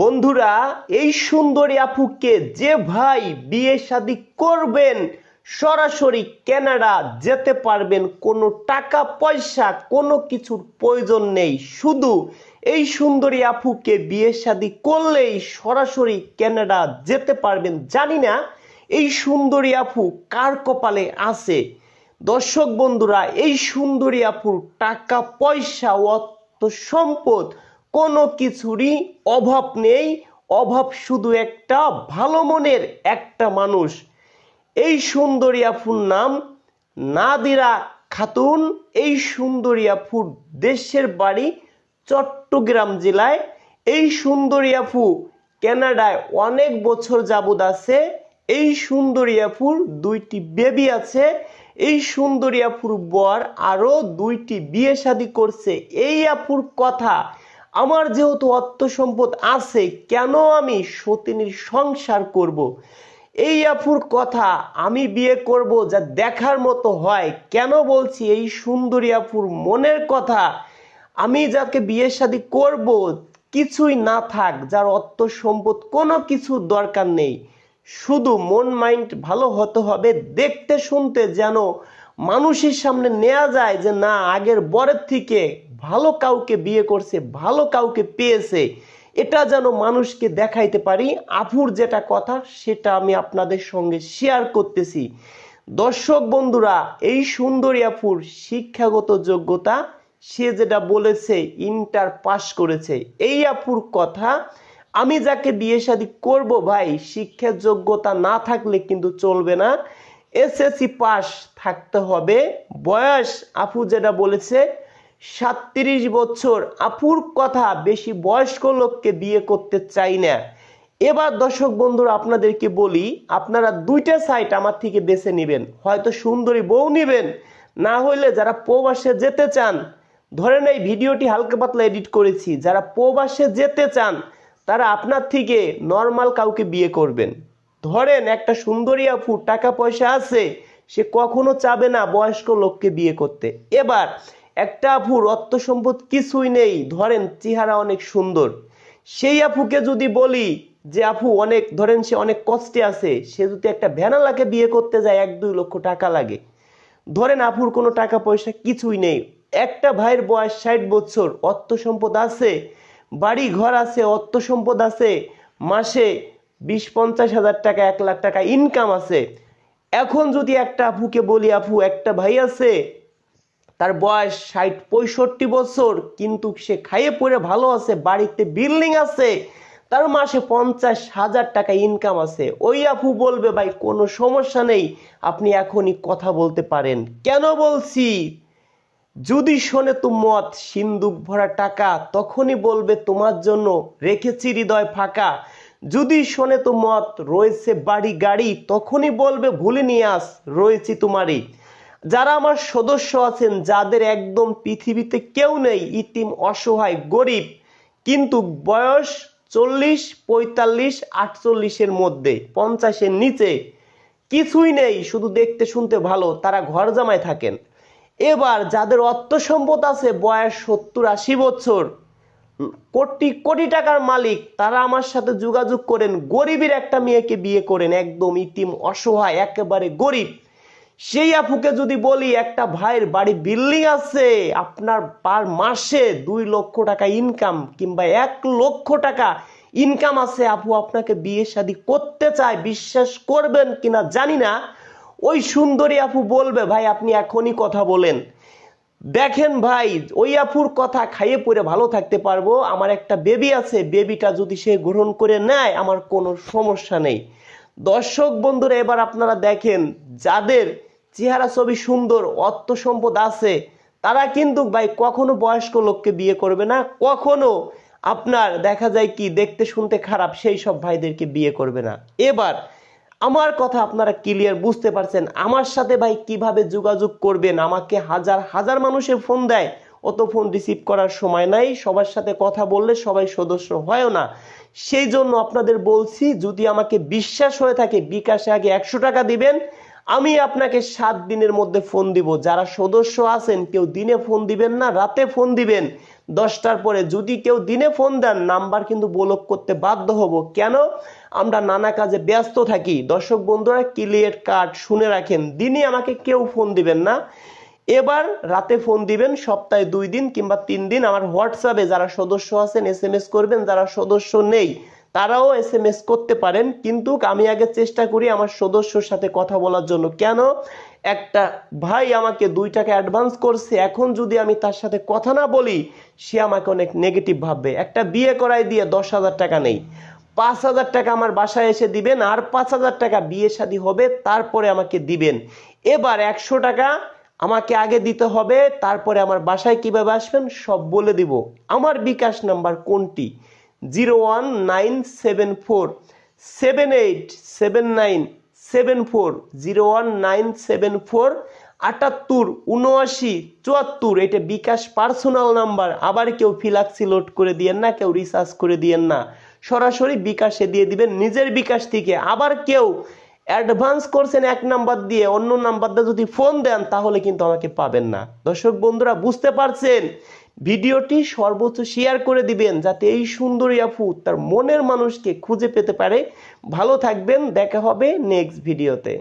বন্ধুরা, এই সুন্দরী আপুকে যে ভাই বিয়ে শাদী করবেন, সরাসরি কানাডা যেতে পারবেন। কোনো টাকা, পয়সা, কোনো কিছুর প্রয়োজন নেই। শুধু এই সুন্দরী আপুকে বিয়ে শাদী করলেই সরাসরি কানাডা যেতে পারবেন। জানি না এই সুন্দরী আপু কার কপালে আছে। দর্শক বন্ধুরা, এই সুন্দরী আপুর টাকা, পয়সা অর্থ সম্পদ কোনো কিছুরই অভাব নেই। অভাব শুধু একটা ভালো মনের একটা মানুষ। এই সুন্দরী আপুর নাম নাদিরা খাতুন। এই সুন্দরী আপুর দেশের বাড়ি চট্টগ্রাম জেলায়। এই সুন্দরী আপু কানাডায় অনেক বছর যাবত আছে। এই সুন্দরী আপুর দুইটি বেবি আছে। এই সুন্দরী আপুর বর আরও দুইটি বিয়ে শাদী করছে। এই আপুর কথা আমার যেহেতু অর্থ সম্পদ আছে, কেন আমি সতিনীর সংসার করব। এই আপুর কথা আমি বিয়ে করব যা দেখার মতো হয়। কেন বলছি এই সুন্দরী আপুর মনের কথা? আমি যাকে বিয়ে শাদী করব কিছুই না থাক, যার অর্থ সম্পদ কোনো কিছু দরকার নেই। শুধু মন মাইন্ড ভালো হতে হবে, দেখতে শুনতে যেন মানুষের সামনে নেওয়া যায় যে না, আগের বরের থেকে ভালো কাউকে বিয়ে করছে, ভালো কাউকে পেয়েছে, এটা যেন মানুষকে দেখাইতে পারি। আপুর যেটা কথা, সেটা আমি আপনাদের সঙ্গে শেয়ার করতেছি। দর্শক বন্ধুরা, এই সুন্দরী আপুর শিক্ষাগত যোগ্যতা, সে যেটা বলেছে ইন্টার পাস করেছে। এই আপুর কথা, আমি যাকে বিয়ে শাদী করব ভাই, শিক্ষার যোগ্যতা না থাকলে কিন্তু চলবে না। এসএসসি পাস থাকতে হবে। বয়স আপু যেটা বলেছে সাতত্রিশ বছর আপুর কথা বেশি বয়স্ক লোককে বিয়ে করতে চাই না। এবার দর্শক বন্ধুরা, আপনাদেরকে বলি, আপনারা দুইটা সাইট আমার থেকে বেছে নেবেন। হয়তো সুন্দরী বউ নেবেন, না হইলে যারা প্রবাসে যেতে চান, ধরেন এই ভিডিওটি হালকা পাতলা এডিট করেছি, যারা প্রবাসে যেতে চান, তারা আপনার থেকে নর্মাল কাউকে বিয়ে করবেন। ধরেন একটা সুন্দরী আপু, টাকা পয়সা আছে, সে কখনো চাবে না বয়স্ক লোককে বিয়ে করতে। এবার একটা আপুর অর্থ সম্পদ কিছুই নেই, ধরেন চেহারা অনেক সুন্দর। সেই আপুকে যদি বলি যে, আপু, অনেক, ধরেন সে অনেক কষ্টে আছে, সে যদি একটা ভ্যানালাকে বিয়ে করতে যায়, এক দুই লক্ষ টাকা লাগে। ধরেন আপুর কোনো টাকা পয়সা কিছুই নেই। একটা ভাইয়ের বয়স ষাট বছর অর্থ সম্পদ আছে, বাড়ি ঘর আছে অর্থ সম্পদ আছে, মাসে বিশ পঞ্চাশ হাজার টাকা, এক লাখ টাকা ইনকাম আছে। এখন যদি একটা আপুকে বলি, আপু, একটা ভাই আছে তার বয়স ষাট পঁয়ষট্টি বছর, কিন্তু সে খাইয়ে পড়ে ভালো আছে, বাড়িতে বিল্ডিং আছে, তার মাসে পঞ্চাশ হাজার টাকা ইনকাম আছে। ওই আপু বলবে, ভাই, কোনো সমস্যা নেই, আপনি এখনই কথা বলতে পারেন। কেন বলছি? যদি শোনে তো মত সিন্দুক ভরা টাকা, তখনই বলবে, তোমার জন্য রেখেছি হৃদয় ফাঁকা। যদি শোনে তো মত রয়েছে বাড়ি গাড়ি, তখনই বলবে, ভুলে নিয়ে আস, রয়েছি তোমারই। যারা আমার সদস্য আছেন, যাদের একদম পৃথিবীতে কেউ নেই, ইতিম, অসহায়, গরিব, কিন্তু বয়স চল্লিশ, পঁয়তাল্লিশ, আটচল্লিশের মধ্যে, পঞ্চাশের নিচে কিছুই নেই, শুধু দেখতে শুনতে ভালো, তারা ঘর জামায় থাকেন। এবার যাদের অর্থ সম্পদ আছে, বয়স সত্তর আশি বছর, কোটি কোটি টাকার মালিক, তারা আমার সাথে যোগাযোগ করেন, গরিবের একটা মেয়েকে বিয়ে করেন, একদম ইতিম, অসহায়, একেবারে গরিব। সেই আপুকে যদি বলি, একটা ভাইয়ের বাড়ি বিল্ডিং আছে, আপনার পার মাসে দুই লক্ষ টাকা ইনকাম কিংবা এক লক্ষ টাকা ইনকাম আছে, আপু আপনাকে বিয়ে শাদী করতে চায়, বিশ্বাস করবেন কিনা জানি না। ওই সুন্দরী আপু বলবে, ভাই, আপনি এখনই কথা বলেন। দেখেন ভাই, ওই আপুর কথা খাইয়ে পরে ভালো থাকতে পারব। আমার একটা বেবি আছে বেবিটা যদি সে গ্রহণ করে নেয়, আমার কোনো সমস্যা নেই। দর্শক বন্ধুরা, এবার আপনারা দেখেন, যাদের চেহারা ছবি সুন্দর, অর্থ সম্পদ আছে, তারা কিন্তু ভাই কখনো বয়স্ক লোককে বিয়ে করবে না, কখনো আপনার দেখা যায় কি দেখতে শুনতে খারাপ সেই সব ভাইদেরকে বিয়ে করবে না। এবার আমার কথা আপনারা ক্লিয়ার বুঝতে পারছেন, আমার সাথে ভাই কীভাবে যোগাযোগ করবেন, আমাকে হাজার হাজার মানুষের ফোন দেয়, অত ফোন রিসিভ করার সময় নাই, সবার সাথে কথা বললে সবাই সদস্য হয়ও না। সেই জন্য আপনাদের বলছি, যদি আমাকে বিশ্বাস হয়ে থাকে, বিকাশে আগে একশো টাকা দিবেন আমি আপনাকে সাত দিনের মধ্যে ফোন দিব। যারা সদস্য আছেন, কেউ দিনে ফোন দিবেন না, রাতে ফোন দিবেন। দশটার পরে যদি কেউ দিনে ফোন দেন, নাম্বার কিন্তু ব্লক করতে বাধ্য হব। কেন? আমরা নানা কাজে ব্যস্ত থাকি। দর্শক বন্ধুরা ক্লিয়ার কার্ড শুনে রাখেন। দিনে আমাকে কেউ ফোন দিবেন না। এবার রাতে ফোন দিবেন, সপ্তাহে দুই দিন কিংবা তিন দিন। আমার হোয়াটসঅ্যাপে যারা সদস্য আছেন এস করবেন। যারা সদস্য নেই তারাও এস এম এস করতে পারেন, কিন্তু আমি আগে চেষ্টা করি আমার সদস্যর সাথে কথা বলার জন্য। কেন? একটা ভাই আমাকে দুই টাকা অ্যাডভান্স করছে, এখন যদি আমি তার সাথে কথা না বলি, সে আমাকে অনেক নেগেটিভ ভাববে। একটা বিয়ে করাই দিয়ে দশ হাজার টাকা নেই। পাঁচ হাজার টাকা আমার বাসায় এসে দিবেন, আর পাঁচ হাজার টাকা বিয়ে শাদী হবে, তারপরে আমাকে দিবেন। এবার একশো টাকা আমাকে আগে দিতে হবে, তারপরে আমার বাসায় কীভাবে আসবেন, সব বলে দিব। আমার বিকাশ নাম্বার কোনটি? Zero one nine seven four, seven eight seven nine seven four, zero one nine seven four, আটাত্তর উনআশি চুয়াত্তর, এটা বিকাশ পার্সোনাল নাম্বার, আবার কেউ ফিলাক্সি লোড করে দিয়েন না, কেউ রিসার্চ করে দিয়েন না। সরাসরি বিকাশে দিয়ে দিবেন, নিজের বিকাশ থেকে। আবার কেউ অ্যাডভান্স করছেন এক নাম্বার দিয়ে অন্য নাম্বারটা যদি ফোন দেন, তাহলে কিন্তু আমাকে পাবেন না। দর্শক বন্ধুরা, বুঝতে পারছেন? ভিডিওটি সর্বোচ্চ শেয়ার করে দিবেন, যাতে এই সুন্দরী আপু তার মনের মানুষকে খুঁজে পেতে পারে। ভালো থাকবেন, দেখা হবে নেক্সট ভিডিওতে